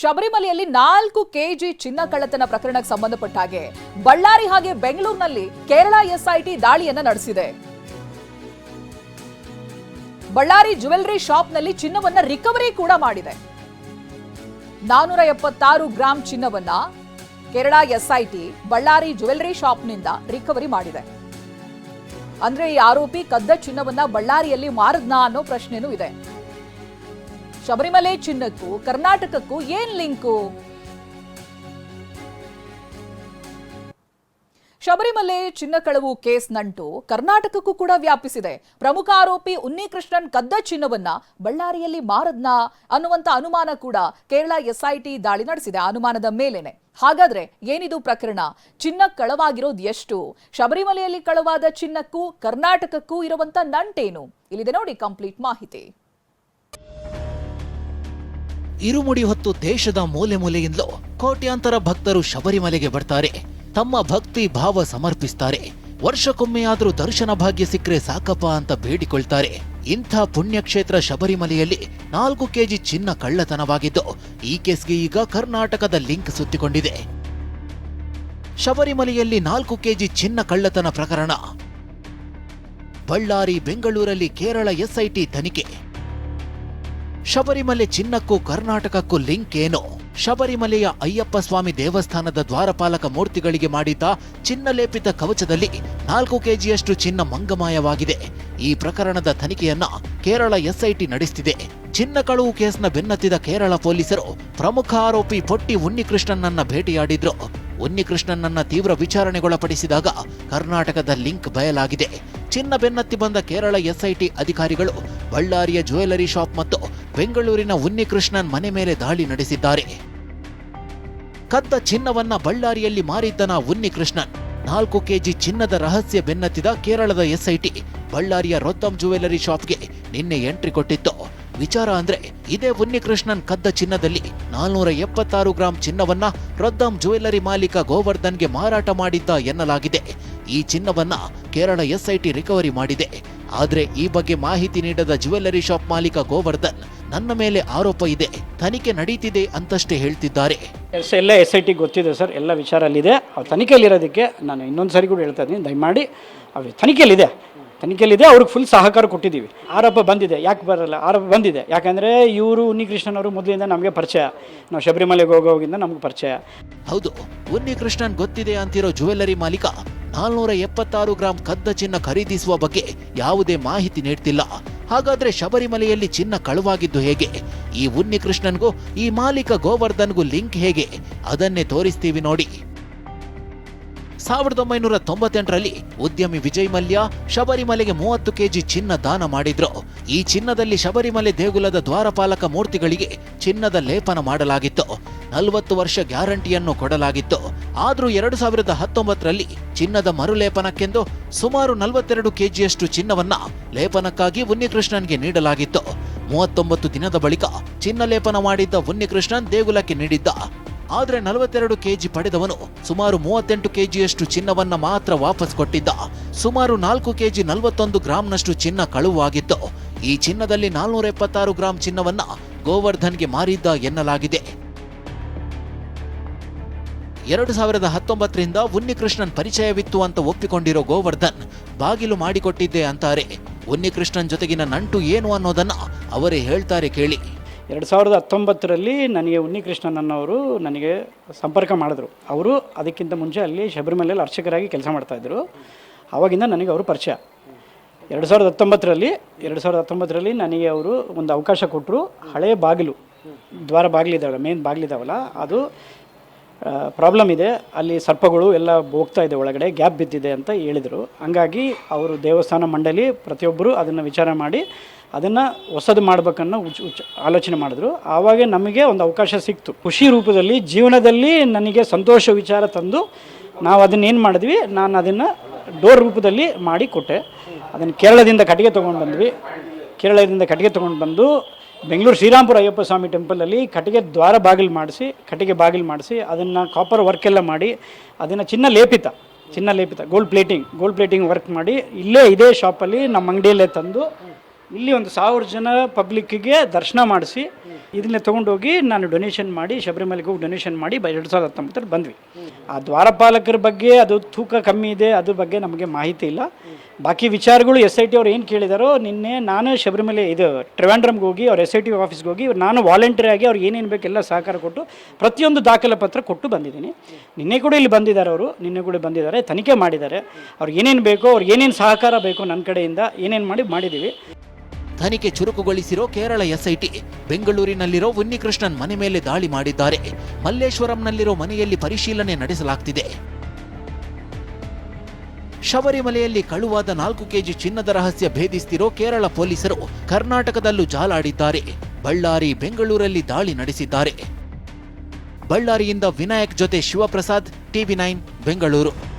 ಶಬರಿಮಲೆಯಲ್ಲಿ ನಾಲ್ಕು ಕೆಜಿ ಚಿನ್ನ ಕಳ್ಳತನ ಪ್ರಕರಣಕ್ಕೆ ಸಂಬಂಧಪಟ್ಟ ಹಾಗೆ. ಬಳ್ಳಾರಿ ಹಾಗೆ ಬೆಂಗಳೂರಿನಲ್ಲಿ ಕೇರಳ ಎಸ್ಐಟಿ ದಾಳಿಯನ್ನ ನಡೆಸಿದೆ. ಬಳ್ಳಾರಿ ಜುವೆಲ್ಲರಿ ಶಾಪ್ನಲ್ಲಿ ಚಿನ್ನವನ್ನ ರಿಕವರಿ ಕೂಡ ಮಾಡಿದೆ. ನಾನೂರ ಎಪ್ಪತ್ತಾರು ಗ್ರಾಂ ಚಿನ್ನವನ್ನ ಕೇರಳ ಎಸ್ಐಟಿ ಬಳ್ಳಾರಿ ಜುವೆಲ್ಲರಿ ಶಾಪ್ನಿಂದ ರಿಕವರಿ ಮಾಡಿದೆ. ಅಂದ್ರೆ ಈ ಆರೋಪಿ ಕದ್ದ ಚಿನ್ನವನ್ನ ಬಳ್ಳಾರಿಯಲ್ಲಿ ಮಾರದ್ನಾ ಅನ್ನೋ ಪ್ರಶ್ನೆನೂ ಇದೆ. ಶಬರಿಮಲೆ ಚಿನ್ನಕ್ಕೂ, ಕರ್ನಾಟಕಕ್ಕೂ ಏನ್ ಲಿಂಕು? ಶಬರಿಮಲೆ ಚಿನ್ನ ಕಳವು ಕೇಸ್ ನಂಟು ಕರ್ನಾಟಕಕ್ಕೂ ಕೂಡ ವ್ಯಾಪಿಸಿದೆ. ಪ್ರಮುಖ ಆರೋಪಿ ಉನ್ನಿಕೃಷ್ಣನ್ ಕದ್ದ ಚಿನ್ನವನ್ನ ಬಳ್ಳಾರಿಯಲ್ಲಿ ಮಾರದ್ನ ಅನ್ನುವಂತ ಅನುಮಾನ ಕೂಡ ಕೇರಳ ಎಸ್ಐಟಿ ದಾಳಿ ನಡೆಸಿದೆ ಅನುಮಾನದ ಮೇಲೇನೆ. ಹಾಗಾದ್ರೆ ಏನಿದು ಪ್ರಕರಣ? ಚಿನ್ನ ಕಳವಾಗಿರೋದು ಎಷ್ಟು? ಶಬರಿಮಲೆಯಲ್ಲಿ ಕಳವಾದ ಚಿನ್ನಕ್ಕೂ ಕರ್ನಾಟಕಕ್ಕೂ ಇರುವಂತ ನಂಟೇನು? ಇಲ್ಲಿದೆ ನೋಡಿ ಕಂಪ್ಲೀಟ್ ಮಾಹಿತಿ. ಇರುಮುಡಿ ಹೊತ್ತು ದೇಶದ ಮೂಲೆ ಮೂಲೆಯಿಂದಲೂ ಕೋಟ್ಯಾಂತರ ಭಕ್ತರು ಶಬರಿಮಲೆಗೆ ಬರ್ತಾರೆ. ತಮ್ಮ ಭಕ್ತಿ ಭಾವ ಸಮರ್ಪಿಸ್ತಾರೆ. ವರ್ಷಕ್ಕೊಮ್ಮೆಯಾದರೂ ದರ್ಶನ ಭಾಗ್ಯ ಸಿಕ್ಕರೆ ಸಾಕಪ್ಪ ಅಂತ ಬೇಡಿಕೊಳ್ತಾರೆ. ಇಂಥ ಪುಣ್ಯಕ್ಷೇತ್ರ ಶಬರಿಮಲೆಯಲ್ಲಿ ನಾಲ್ಕು ಕೆಜಿ ಚಿನ್ನ ಕಳ್ಳತನವಾಗಿದ್ದು, ಈ ಕೇಸ್ಗೆ ಈಗ ಕರ್ನಾಟಕದ ಲಿಂಕ್ ಸುತ್ತಿಕೊಂಡಿದೆ. ಶಬರಿಮಲೆಯಲ್ಲಿ ನಾಲ್ಕು ಕೆಜಿ ಚಿನ್ನ ಕಳ್ಳತನ ಪ್ರಕರಣ. ಬಳ್ಳಾರಿ, ಬೆಂಗಳೂರಲ್ಲಿ ಕೇರಳ ಎಸ್ಐಟಿ ತನಿಖೆ. ಶಬರಿಮಲೆ ಚಿನ್ನಕ್ಕೂ ಕರ್ನಾಟಕಕ್ಕೂ ಲಿಂಕ್ ಏನು? ಶಬರಿಮಲೆಯ ಅಯ್ಯಪ್ಪ ಸ್ವಾಮಿ ದೇವಸ್ಥಾನದ ದ್ವಾರಪಾಲಕ ಮೂರ್ತಿಗಳಿಗೆ ಮಾಡಿದ್ದ ಚಿನ್ನಲೇಪಿತ ಕವಚದಲ್ಲಿ ನಾಲ್ಕು ಕೆಜಿಯಷ್ಟು ಚಿನ್ನ ಮಂಗಮಾಯವಾಗಿದೆ. ಈ ಪ್ರಕರಣದ ತನಿಖೆಯನ್ನ ಕೇರಳ ಎಸ್ಐಟಿ ನಡೆಸುತ್ತಿದೆ ಚಿನ್ನ ಕಳುವು ಕೇಸ್ನ ಬೆನ್ನತ್ತಿದ ಕೇರಳ ಪೊಲೀಸರು ಪ್ರಮುಖ ಆರೋಪಿ ಪೊಟ್ಟಿ ಉನ್ನಿಕೃಷ್ಣನನ್ನ ಭೇಟಿಯಾಡಿದ್ರು. ಉನ್ನಿಕೃಷ್ಣನನ್ನ ತೀವ್ರ ವಿಚಾರಣೆಗೊಳಪಡಿಸಿದಾಗ ಕರ್ನಾಟಕದ ಲಿಂಕ್ ಬಯಲಾಗಿದೆ. ಚಿನ್ನ ಬೆನ್ನತ್ತಿ ಬಂದ ಕೇರಳ ಎಸ್ಐಟಿ ಅಧಿಕಾರಿಗಳು ಬಳ್ಳಾರಿಯ ಜ್ಯುವೆಲರಿ ಶಾಪ್ ಮತ್ತು ಬೆಂಗಳೂರಿನ ಉನ್ನಿಕೃಷ್ಣನ್ ಮನೆ ಮೇಲೆ ದಾಳಿ ನಡೆಸಿದ್ದಾರೆ. ಕದ್ದ ಚಿನ್ನವನ್ನ ಬಳ್ಳಾರಿಯಲ್ಲಿ ಮಾರಿದ್ದನ ಉನ್ನಿಕೃಷ್ಣನ್, ನಾಲ್ಕು ಕೆಜಿ ಚಿನ್ನದ ರಹಸ್ಯ ಬೆನ್ನತ್ತಿದ ಕೇರಳದ ಎಸ್ಐಟಿ ಬಳ್ಳಾರಿಯ ರೊದ್ದಂ ಜ್ಯುವೆಲರಿ ಶಾಪ್ಗೆ ನಿನ್ನೆ ಎಂಟ್ರಿ ಕೊಟ್ಟಿತ್ತು. ವಿಚಾರ ಅಂದ್ರೆ ಇದೇ ಉನ್ನಿಕೃಷ್ಣನ್ ಕದ್ದ ಚಿನ್ನದಲ್ಲಿ ನಾಲ್ನೂರ ಎಪ್ಪತ್ತಾರು ಗ್ರಾಂ ಚಿನ್ನವನ್ನ ರೊದ್ದಂ ಜ್ಯುವೆಲರಿ ಮಾಲೀಕ ಗೋವರ್ಧನ್ಗೆ ಮಾರಾಟ ಮಾಡಿದ್ದ ಎನ್ನಲಾಗಿದೆ. ಈ ಚಿನ್ನವನ್ನ ಕೇರಳ ಎಸ್ಐಟಿ ರಿಕವರಿ ಮಾಡಿದೆ. ಆದ್ರೆ ಈ ಬಗ್ಗೆ ಮಾಹಿತಿ ನೀಡದ ಜ್ಯುವೆಲ್ಲರಿ ಶಾಪ್ ಮಾಲೀಕ ಗೋವರ್ಧನ್ ನನ್ನ ಮೇಲೆ ಆರೋಪ ಇದೆ ತನಿಖೆ ನಡೀತಿದೆ ಅಂತಷ್ಟೇ ಹೇಳ್ತಿದ್ದಾರೆ. ಎಲ್ಲ ಎಸ್ ಐ ಟಿ ಗೊತ್ತಿದೆ ಸರ್ ಎಲ್ಲ ವಿಚಾರ ಅಲ್ಲಿದೆ ಅವ್ರು ತನಿಖೆಯಲ್ಲಿರೋದಕ್ಕೆ ನಾನು ಇನ್ನೊಂದು ಸರಿ ಕೂಡ ಹೇಳ್ತಾ ಇದ್ದೀನಿ ದಯಮಾಡಿ ಅವು ತನಿಖೆಯಲ್ಲಿದೆ. ತನಿಖೆಯಲ್ಲಿದೆ ಅವ್ರಿಗೆ ಫುಲ್ ಸಹಕಾರ ಕೊಟ್ಟಿದ್ದೀವಿ. ಆರೋಪ ಬಂದಿದೆ ಯಾಕೆ ಬರಲ್ಲ? ಆರೋಪ ಬಂದಿದೆ. ಯಾಕಂದರೆ ಇವರು ಉನ್ನಿಕೃಷ್ಣನ್ ಅವರು ಮೊದಲಿಂದ ನಮಗೆ ಪರಿಚಯ. ನಾವು ಶಬರಿಮಲೆಗೆ ಹೋಗೋಗಿಂದ ನಮ್ಗೆ ಪರಿಚಯ. ಹೌದು ಉನ್ನಿಕೃಷ್ಣನ್ ಗೊತ್ತಿದೆ ಅಂತಿರೋ ಜ್ಯುವೆಲ್ಲರಿ ಮಾಲೀಕ ನಾಲ್ನೂರ ಎಪ್ಪತ್ತಾರು ಗ್ರಾಂ ಕದ್ದ ಚಿನ್ನ ಖರೀದಿಸುವ ಬಗ್ಗೆ ಯಾವುದೇ ಮಾಹಿತಿ ನೀಡ್ತಿಲ್ಲ. ಹಾಗಾದ್ರೆ ಶಬರಿಮಲೆಯಲ್ಲಿ ಚಿನ್ನ ಕಳುವಾಗಿದ್ದು ಹೇಗೆ? ಈ ಉನ್ನಿಕೃಷ್ಣನ್ಗೂ ಈ ಮಾಲೀಕ ಗೋವರ್ಧನ್ಗೂ ಲಿಂಕ್ ಹೇಗೆ? ಅದನ್ನೇ ತೋರಿಸ್ತೀವಿ ನೋಡಿ. ಸಾವಿರದ ಒಂಬೈನೂರ ತೊಂಬತ್ತೆಂಟರಲ್ಲಿ ಉದ್ಯಮಿ ವಿಜಯ್ ಮಲ್ಯ ಶಬರಿಮಲೆಗೆ ಮೂವತ್ತು ಕೆಜಿ ಚಿನ್ನ ದಾನ ಮಾಡಿದ್ರು. ಈ ಚಿನ್ನದಲ್ಲಿ ಶಬರಿಮಲೆ ದೇಗುಲದ ದ್ವಾರಪಾಲಕ ಮೂರ್ತಿಗಳಿಗೆ ಚಿನ್ನದ ಲೇಪನ ಮಾಡಲಾಗಿತ್ತು. ನಲವತ್ತು ವರ್ಷ ಗ್ಯಾರಂಟಿಯನ್ನು ಕೊಡಲಾಗಿತ್ತು. ಆದರೂ ಎರಡು ಸಾವಿರದ ಹತ್ತೊಂಬತ್ತರಲ್ಲಿ ಚಿನ್ನದ ಮರುಲೇಪನಕ್ಕೆಂದು ಸುಮಾರು ನಲವತ್ತೆರಡು ಕೆಜಿಯಷ್ಟು ಚಿನ್ನವನ್ನ ಲೇಪನಕ್ಕಾಗಿ ಉನ್ನಿಕೃಷ್ಣನ್ಗೆ ನೀಡಲಾಗಿತ್ತು. ಮೂವತ್ತೊಂಬತ್ತು ದಿನದ ಬಳಿಕ ಚಿನ್ನ ಲೇಪನ ಮಾಡಿದ್ದ ಉನ್ನಿಕೃಷ್ಣನ್ ದೇಗುಲಕ್ಕೆ ನೀಡಿದ್ದ ಆದ್ರೆ ನಲವತ್ತೆರಡು ಕೆಜಿ ಪಡೆದವನು ಸುಮಾರು ಮೂವತ್ತೆಂಟು ಕೆಜಿಯಷ್ಟು ಚಿನ್ನವನ್ನ ಮಾತ್ರ ವಾಪಸ್ ಕೊಟ್ಟಿದ್ದ. ಸುಮಾರು ನಾಲ್ಕು ಕೆಜಿ ನಲವತ್ತೊಂದು ಗ್ರಾಂನಷ್ಟು ಚಿನ್ನ ಕಳುವಾಗಿತ್ತು. ಈ ಚಿನ್ನದಲ್ಲಿ ನಾಲ್ನೂರ ಎಪ್ಪತ್ತಾರು ಗ್ರಾಂ ಚಿನ್ನವನ್ನ ಗೋವರ್ಧನ್ಗೆ ಮಾರಿದ್ದ ಎನ್ನಲಾಗಿದೆ. ಎರಡು ಸಾವಿರದ ಹತ್ತೊಂಬತ್ತರಿಂದ ಉನ್ನಿಕೃಷ್ಣನ್ ಪರಿಚಯವಿತ್ತು ಅಂತ ಒಪ್ಪಿಕೊಂಡಿರೋ ಗೋವರ್ಧನ್ ಬಾಗಿಲು ಮಾಡಿಕೊಟ್ಟಿದ್ದೆ ಅಂತಾರೆ. ಉನ್ನಿಕೃಷ್ಣನ್ ಜೊತೆಗಿನ ನಂಟು ಏನು ಅನ್ನೋದನ್ನ ಅವರೇ ಹೇಳ್ತಾರೆ ಕೇಳಿ. ಎರಡು ಸಾವಿರದ ಹತ್ತೊಂಬತ್ತರಲ್ಲಿ ನನಗೆ ಉನ್ನಿಕೃಷ್ಣನವರು ನನಗೆ ಸಂಪರ್ಕ ಮಾಡಿದ್ರು. ಅವರು ಅದಕ್ಕಿಂತ ಮುಂಚೆ ಅಲ್ಲಿ ಶಬರಿಮಲೆಯಲ್ಲಿ ಅರ್ಚಕರಾಗಿ ಕೆಲಸ ಮಾಡ್ತಾಯಿದ್ರು ಆವಾಗಿಂದ ನನಗೆ ಅವರು ಪರಿಚಯ. ಎರಡು ಸಾವಿರದ ಹತ್ತೊಂಬತ್ತರಲ್ಲಿ, ಎರಡು ಸಾವಿರದ ಹತ್ತೊಂಬತ್ತರಲ್ಲಿ ನನಗೆ ಅವರು ಒಂದು ಅವಕಾಶ ಕೊಟ್ಟರು ಹಳೆಯ ಬಾಗಿಲು, ದ್ವಾರ ಬಾಗಿಲಿದ್ದಾವಲ್ಲ ಮೇನ್ ಬಾಗಿಲಿದ್ದಾವಲ್ಲ ಅದು ಪ್ರಾಬ್ಲಮ್ ಇದೆ. ಅಲ್ಲಿ ಸರ್ಪಗಳು ಎಲ್ಲ ಹೋಗ್ತಾ ಇದೆ ಒಳಗಡೆ, ಗ್ಯಾಪ್ ಬಿದ್ದಿದೆ ಅಂತ ಹೇಳಿದರು. ಹಂಗಾಗಿ ಅವರು ದೇವಸ್ಥಾನ ಮಂಡಳಿ ಪ್ರತಿಯೊಬ್ಬರು ಅದನ್ನು ವಿಚಾರ ಮಾಡಿ, ಅದನ್ನು ಹೊಸದು ಮಾಡ್ಬೇಕನ್ನೋ ಉಚ್ ಉಚ್, ಆಲೋಚನೆ ಮಾಡಿದ್ರು. ಆವಾಗ ನಮಗೆ ಒಂದು ಅವಕಾಶ ಸಿಕ್ತು. ಖುಷಿ ರೂಪದಲ್ಲಿ, ಜೀವನದಲ್ಲಿ ನನಗೆ ಸಂತೋಷ ವಿಚಾರ ತಂದು, ನಾವು ಅದನ್ನೇನು ಮಾಡಿದ್ವಿ? ನಾನು ಅದನ್ನು ಡೋರ್ ರೂಪದಲ್ಲಿ ಮಾಡಿ ಕೊಟ್ಟೆ. ಅದನ್ನು ಕೇರಳದಿಂದ ಕಟ್ಟಿಗೆ ತೊಗೊಂಡು ಬಂದ್ವಿ. ಕೇರಳದಿಂದ ಕಟ್ಟಿಗೆ ತೊಗೊಂಡು ಬಂದು ಬೆಂಗಳೂರು ಶ್ರೀರಾಮ್ಪುರ ಅಯ್ಯಪ್ಪ ಸ್ವಾಮಿ ಟೆಂಪಲಲ್ಲಿ ಕಟ್ಟಿಗೆ ದ್ವಾರ ಬಾಗಿಲು ಮಾಡಿಸಿ, ಕಟ್ಟಿಗೆ ಬಾಗಿಲು ಮಾಡಿಸಿ, ಅದನ್ನು ಕಾಪರ್ ಎಲ್ಲ ಮಾಡಿ, ಅದನ್ನು ಚಿನ್ನ ಲೇಪಿತ ಚಿನ್ನ ಲೇಪಿತ gold plating gold plating work ಮಾಡಿ, ಇಲ್ಲೇ ಇದೇ ಶಾಪಲ್ಲಿ ನಮ್ಮ ಅಂಗಡಿಯಲ್ಲೇ ತಂದು, ಇಲ್ಲಿ ಒಂದು ಸಾವಿರ ಜನ ಪಬ್ಲಿಕ್ಕಿಗೆ ದರ್ಶನ ಮಾಡಿಸಿ ಇದನ್ನ ತೊಗೊಂಡೋಗಿ ನಾನು ಡೊನೇಷನ್ ಮಾಡಿ, ಶಬರಿಮಲೆಗೆ ಹೋಗಿ ಡೊನೇಷನ್ ಮಾಡಿ ಬ ಎರಡು ಸಾವಿರದ ಹತ್ತೊಂಬತ್ತರಲ್ಲಿ ಬಂದ್ವಿ. ಆ ದ್ವಾರಪಾಲಕರ ಬಗ್ಗೆ ಅದು ತೂಕ ಕಮ್ಮಿ ಇದೆ, ಅದ್ರ ಬಗ್ಗೆ ನಮಗೆ ಮಾಹಿತಿ ಇಲ್ಲ. ಬಾಕಿ ವಿಚಾರಗಳು ಎಸ್ ಐ ಟಿ ಅವ್ರು ಏನು ಕೇಳಿದಾರೋ, ನಿನ್ನೆ ನಾನು ಶಬರಿಮಲೆ ಇದು ಟ್ರಿವಾಂಡ್ರಮ್ಗೆ ಹೋಗಿ, ಅವ್ರ ಎಸ್ ಐ ಟಿ ಆಫೀಸ್ಗೆ ಹೋಗಿ ನಾನು ವಾಲಂಟಿಯರ್ ಆಗಿ ಅವ್ರಿಗೆ ಏನೇನು ಬೇಕೆಲ್ಲ ಸಹಕಾರ ಕೊಟ್ಟು ಪ್ರತಿಯೊಂದು ದಾಖಲೆ ಪತ್ರ ಕೊಟ್ಟು ಬಂದಿದ್ದೀನಿ. ನಿನ್ನೆ ಕೂಡ ಇಲ್ಲಿ ಬಂದಿದ್ದಾರೆ ಅವರು, ನಿನ್ನೆ ಕೂಡ ಬಂದಿದ್ದಾರೆ, ತನಿಖೆ ಮಾಡಿದ್ದಾರೆ. ಅವ್ರಿಗೆ ಏನೇನು ಬೇಕೋ, ಅವ್ರಿಗೆ ಏನೇನು ಸಹಕಾರ ಬೇಕೋ ನನ್ನ ಕಡೆಯಿಂದ ಏನೇನು ಮಾಡಿ ಮಾಡಿದ್ದೀವಿ. ತನಿಖೆ ಚುರುಕುಗೊಳಿಸಿರೋ ಕೇರಳ ಎಸ್ಐಟಿ. ಬೆಂಗಳೂರಿನಲ್ಲಿರೋ ಉನ್ನಿಕೃಷ್ಣನ್ ಮನೆ ಮೇಲೆ ದಾಳಿ ಮಾಡಿದ್ದಾರೆ. ಮಲ್ಲೇಶ್ವರಂನಲ್ಲಿರೋ ಮನೆಯಲ್ಲಿ ಪರಿಶೀಲನೆ ನಡೆಸಲಾಗ್ತಿದೆ. ಶಬರಿಮಲೆಯಲ್ಲಿ ಕಳುವಾದ ನಾಲ್ಕು ಕೆಜಿ ಚಿನ್ನದ ರಹಸ್ಯ ಭೇದಿಸ್ತಿರೋ ಕೇರಳ ಪೊಲೀಸರು ಕರ್ನಾಟಕದಲ್ಲೂ ಜಾಲಾಡಿದ್ದಾರೆ. ಬಳ್ಳಾರಿ, ಬೆಂಗಳೂರಲ್ಲಿ ದಾಳಿ ನಡೆಸಿದ್ದಾರೆ. ಬಳ್ಳಾರಿಯಿಂದ ವಿನಾಯಕ್ ಜೊತೆ ಶಿವಪ್ರಸಾದ್, ಟಿವಿ ನೈನ್, ಬೆಂಗಳೂರು.